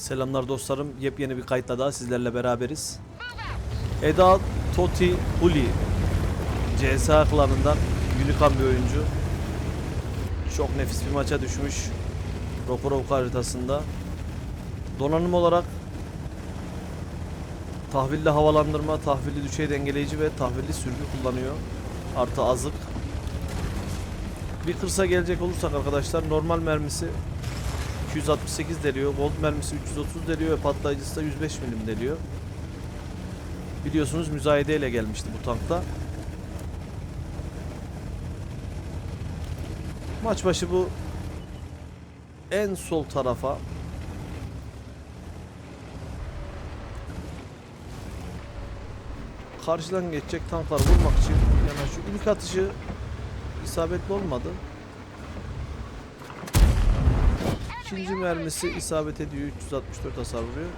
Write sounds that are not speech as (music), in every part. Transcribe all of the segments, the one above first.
Selamlar dostlarım. Yepyeni bir kayıtla daha sizlerle beraberiz. Eda Toti Huli CSA klanından Unikan bir oyuncu. Çok nefis bir maça düşmüş. Rokorovka haritasında. Donanım olarak tahvilli havalandırma, tahvilli düşey dengeleyici ve tahvilli sürgü kullanıyor. Artı azık. Bir kırsa gelecek olursak arkadaşlar normal mermisi 268 deliyor. Gold mermisi 330 deliyor patlayıcısı da 105 milim deliyor. Biliyorsunuz müzayede ile gelmişti bu tankta. Maç başı bu en sol tarafa karşıdan geçecek tanklar vurmak için yanaşıyor. İlk atışı isabetli olmadı. İkinci mermisi isabet ediyor. 364 hasar vuruyor.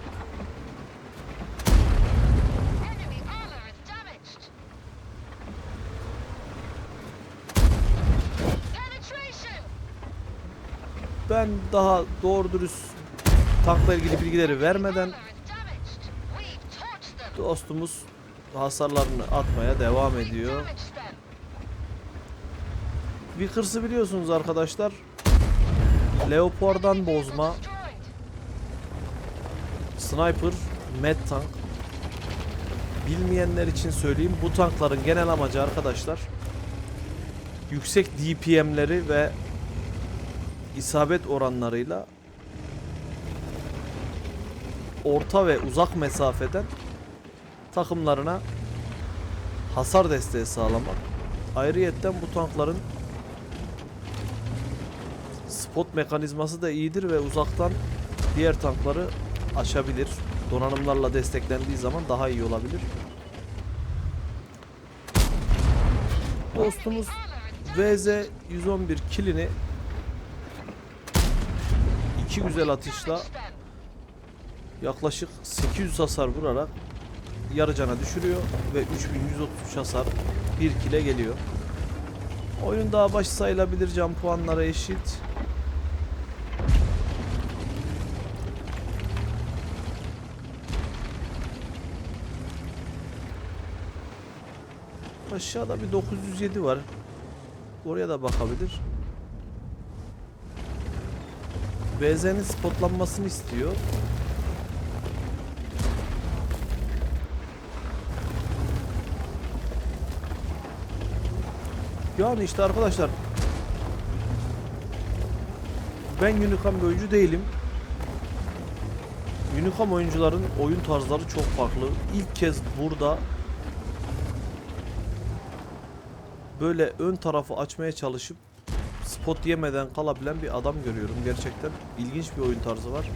Ben daha doğru dürüst tankla ilgili bilgileri vermeden dostumuz hasarlarını atmaya devam ediyor. Vickers'ı biliyorsunuz arkadaşlar. Leopard'dan bozma sniper med tank. Bilmeyenler için söyleyeyim bu tankların genel amacı arkadaşlar yüksek DPM'leri ve isabet oranlarıyla orta ve uzak mesafeden takımlarına hasar desteği sağlamak. Ayrıyetten bu tankların spot mekanizması da iyidir ve uzaktan diğer tankları aşabilir. Donanımlarla desteklendiği zaman daha iyi olabilir. Dostumuz VZ 111 kilini iki güzel atışla yaklaşık 800 hasar vurarak yarı cana düşürüyor ve 3133 hasar 1 kile geliyor. Oyun daha baş sayılabilir can puanlara eşit. Aşağıda bir 907 var. Oraya da bakabilir. BZ'nin spotlanmasını istiyor. Yani işte arkadaşlar ben Unicam bir oyuncu değilim. Unicam oyuncuların oyun tarzları çok farklı. İlk kez burada böyle ön tarafı açmaya çalışıp spot yemeden kalabilen bir adam görüyorum. Gerçekten ilginç bir oyun tarzı var.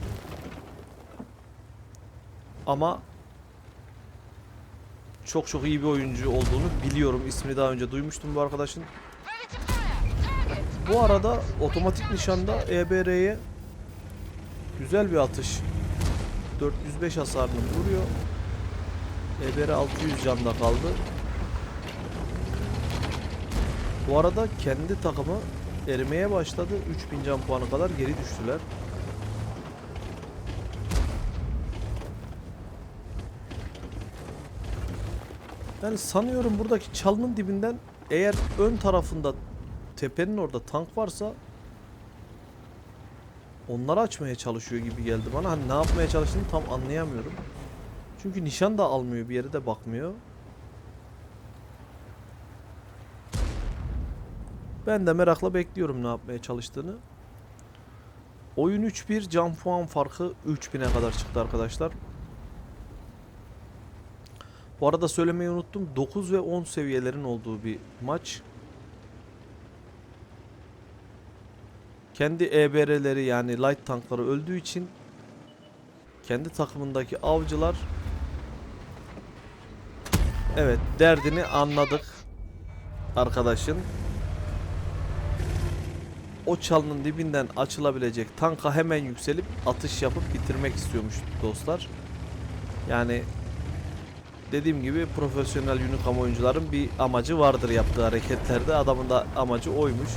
Ama çok çok iyi bir oyuncu olduğunu biliyorum. İsmini daha önce duymuştum bu arkadaşın. Bu arada otomatik nişanda EBR'ye güzel bir atış. 405 hasarını vuruyor. EBR 600 canda kaldı. Bu arada kendi takımı erimeye başladı. 3000 can puanı kadar geri düştüler. Yani sanıyorum buradaki çalının dibinden eğer ön tarafında tepenin orada tank varsa onları açmaya çalışıyor gibi geldi bana. Hani ne yapmaya çalıştığını tam anlayamıyorum. Çünkü nişan da almıyor bir yere de bakmıyor. Ben de merakla bekliyorum ne yapmaya çalıştığını. Oyun 3-1 can puan farkı 3000'e kadar çıktı arkadaşlar. Bu arada söylemeyi unuttum. 9 ve 10 seviyelerin olduğu bir maç. Kendi EBR'leri yani light tankları öldüğü için kendi takımındaki avcılar Evet derdini anladık arkadaşın. O çalının dibinden açılabilecek tanka hemen yükselip atış yapıp bitirmek istiyormuş dostlar. Yani dediğim gibi profesyonel Unicam oyuncuların bir amacı vardır yaptığı hareketlerde. Adamın da amacı oymuş.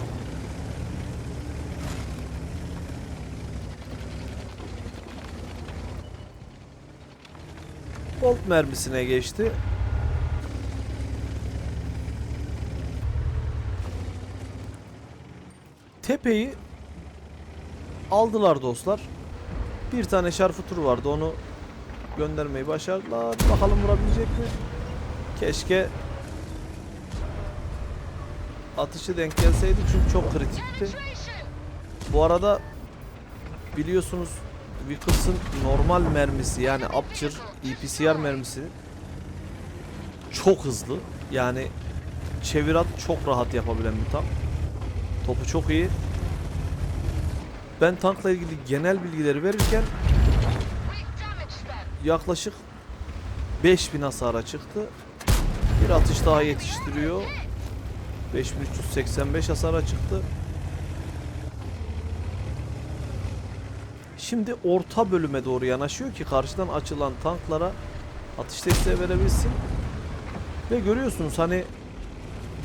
Bolt mermisine geçti. Tepeyi aldılar dostlar. Bir tane şarfı tur vardı onu göndermeyi başardılar. Bakalım vurabilecek mi? Keşke atışı denk gelseydi çünkü çok kritikti. Bu arada biliyorsunuz Vickers'ın normal mermisi yani Upcher EPCR mermisi çok hızlı. Yani çevirat çok rahat yapabilen bir tank. Topu çok iyi. Ben tankla ilgili genel bilgileri verirken yaklaşık 5000 hasara çıktı. Bir atış daha yetiştiriyor. 5385 hasara çıktı. Şimdi orta bölüme doğru yanaşıyor ki karşıdan açılan tanklara atış desteği verebilsin. Ve görüyorsunuz hani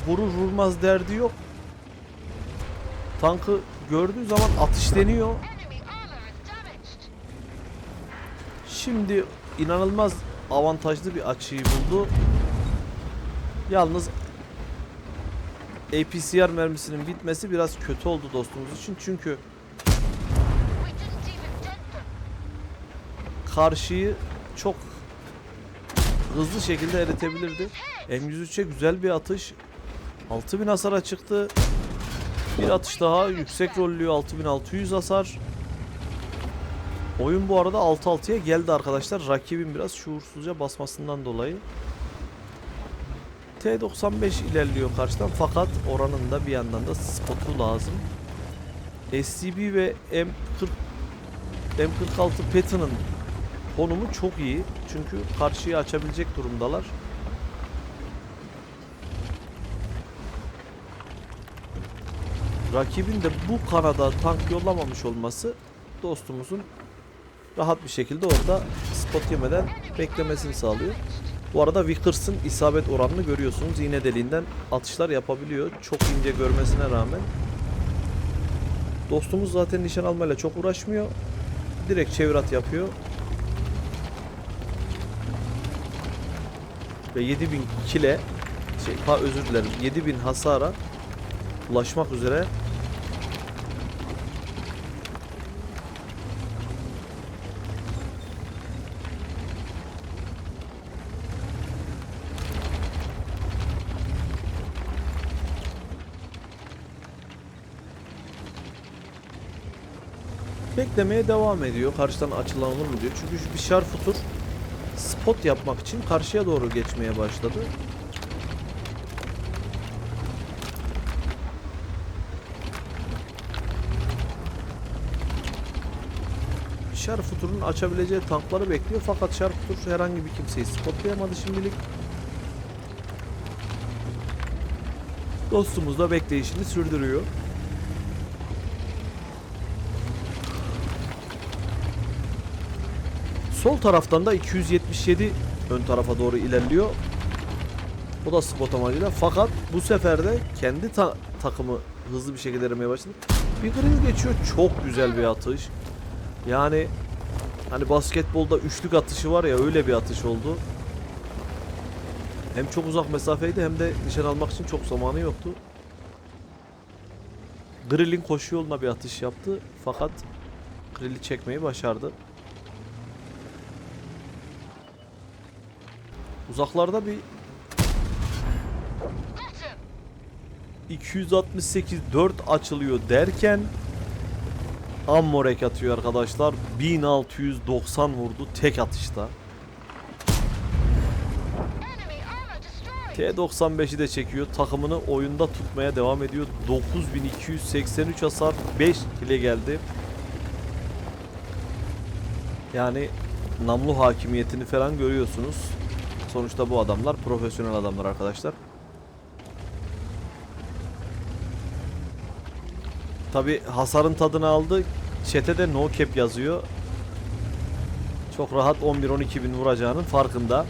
vurur vurmaz derdi yok. Tankı gördüğü zaman ateşleniyor. Şimdi inanılmaz avantajlı bir açıyı buldu. Yalnız APCR mermisinin bitmesi biraz kötü oldu dostumuz için. Çünkü karşıyı çok hızlı şekilde eritebilirdi. M103'e güzel bir atış. 6000 hasara çıktı. Bir atış daha yüksek rollüyor 6600 hasar. Oyun bu arada 6-6'ya geldi arkadaşlar. Rakibin biraz şuursuzca basmasından dolayı. T95 ilerliyor karşıdan fakat oranında bir yandan da spotu lazım. SCB ve M40 M46 Patton'ın konumu çok iyi. Çünkü karşıyı açabilecek durumdalar. Rakibin de bu kanada tank yollamamış olması dostumuzun rahat bir şekilde orada spot yemeden beklemesini sağlıyor. Bu arada Vickers'ın isabet oranını görüyorsunuz. İğne deliğinden atışlar yapabiliyor. Çok ince görmesine rağmen. Dostumuz zaten nişan almayla çok uğraşmıyor. Direkt çevirat yapıyor. Ve 7000 kile şey, ha özür dilerim 7000 hasara ulaşmak üzere beklemeye devam ediyor. Karşıdan açılan olur mu diyor. Çünkü bir şarfutur spot yapmak için karşıya doğru geçmeye başladı. Şarfutur'un açabileceği tankları bekliyor fakat Şarfutur herhangi bir kimseyi spotlayamadı şimdilik. Dostumuz da bekleyişini sürdürüyor. Sol taraftan da 277 ön tarafa doğru ilerliyor. Bu da spot amacıyla. Fakat bu sefer de kendi ta- takımı hızlı bir şekilde aramaya başladı. Bir grill geçiyor. Çok güzel bir atış. Yani hani basketbolda üçlük atışı var ya öyle bir atış oldu. Hem çok uzak mesafeydi hem de nişan almak için çok zamanı yoktu. Grill'in koşu yoluna bir atış yaptı. Fakat Grill'i çekmeyi başardı. Uzaklarda bir Got him! 268 4 açılıyor derken Ammorek atıyor arkadaşlar. 1690 vurdu tek atışta. Enemy armor destroyed! T95'i de çekiyor. Takımını oyunda tutmaya devam ediyor. 9283 hasar 5 kile geldi. Yani namlu hakimiyetini falan görüyorsunuz. Sonuçta bu adamlar profesyonel adamlar arkadaşlar. Tabi hasarın tadını aldı. Çete de no cap yazıyor. Çok rahat 11-12 bin vuracağının farkında.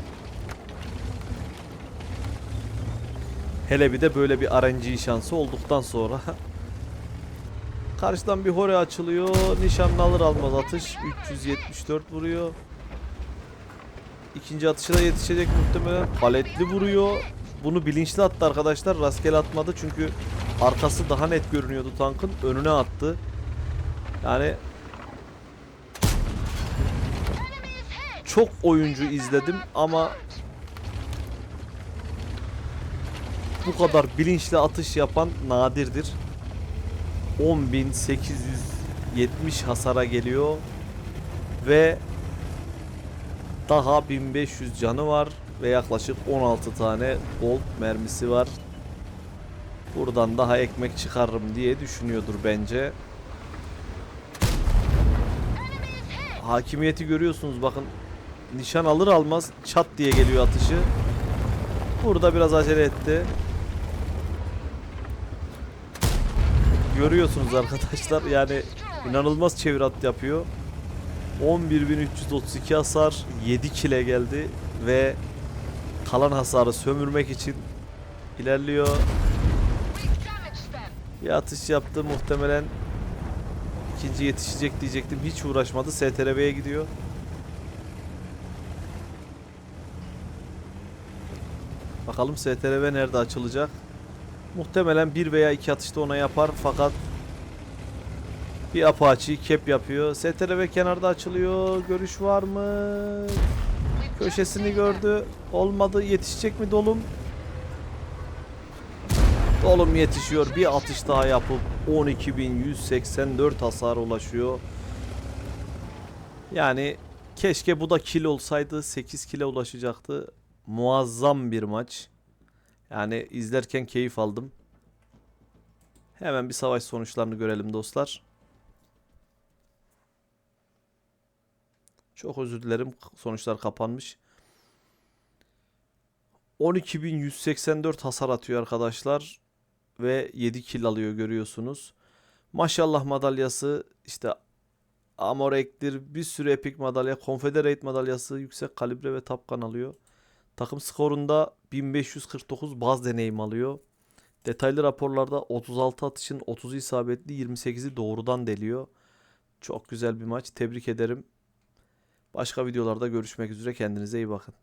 Hele bir de böyle bir RNG şansı olduktan sonra. (laughs) Karşıdan bir hore açılıyor. Nişanlı alır almaz atış. 374 vuruyor. İkinci atışa da yetişecek muhtemelen. Paletli vuruyor. Bunu bilinçli attı arkadaşlar. Rastgele atmadı çünkü arkası daha net görünüyordu tankın. Önüne attı. Yani çok oyuncu izledim ama bu kadar bilinçli atış yapan nadirdir. 10.870 hasara geliyor ve daha 1500 canı var ve yaklaşık 16 tane gold mermisi var. Buradan daha ekmek çıkarırım diye düşünüyordur bence. Hakimiyeti görüyorsunuz bakın. Nişan alır almaz çat diye geliyor atışı. Burada biraz acele etti. Görüyorsunuz arkadaşlar yani inanılmaz çevir at yapıyor. 11.332 hasar 7 kile geldi ve kalan hasarı sömürmek için ilerliyor. Bir atış yaptı muhtemelen ikinci yetişecek diyecektim. Hiç uğraşmadı. STRB'ye gidiyor. Bakalım STRB nerede açılacak? Muhtemelen bir veya iki atışta ona yapar fakat bir Apache cap yapıyor. STRB kenarda açılıyor. Görüş var mı? Köşesini gördü. Olmadı. Yetişecek mi dolum? Dolum yetişiyor. Bir atış daha yapıp 12.184 hasar ulaşıyor. Yani keşke bu da kill olsaydı 8 kile ulaşacaktı. Muazzam bir maç. Yani izlerken keyif aldım. Hemen bir savaş sonuçlarını görelim dostlar. Çok özür dilerim. Sonuçlar kapanmış. 12.184 hasar atıyor arkadaşlar. Ve 7 kill alıyor görüyorsunuz. Maşallah madalyası işte Amorek'tir bir sürü epik madalya. Confederate madalyası yüksek kalibre ve tapkan alıyor. Takım skorunda 1549 baz deneyim alıyor. Detaylı raporlarda 36 atışın 30'u isabetli 28'i doğrudan deliyor. Çok güzel bir maç. Tebrik ederim. Başka videolarda görüşmek üzere. Kendinize iyi bakın.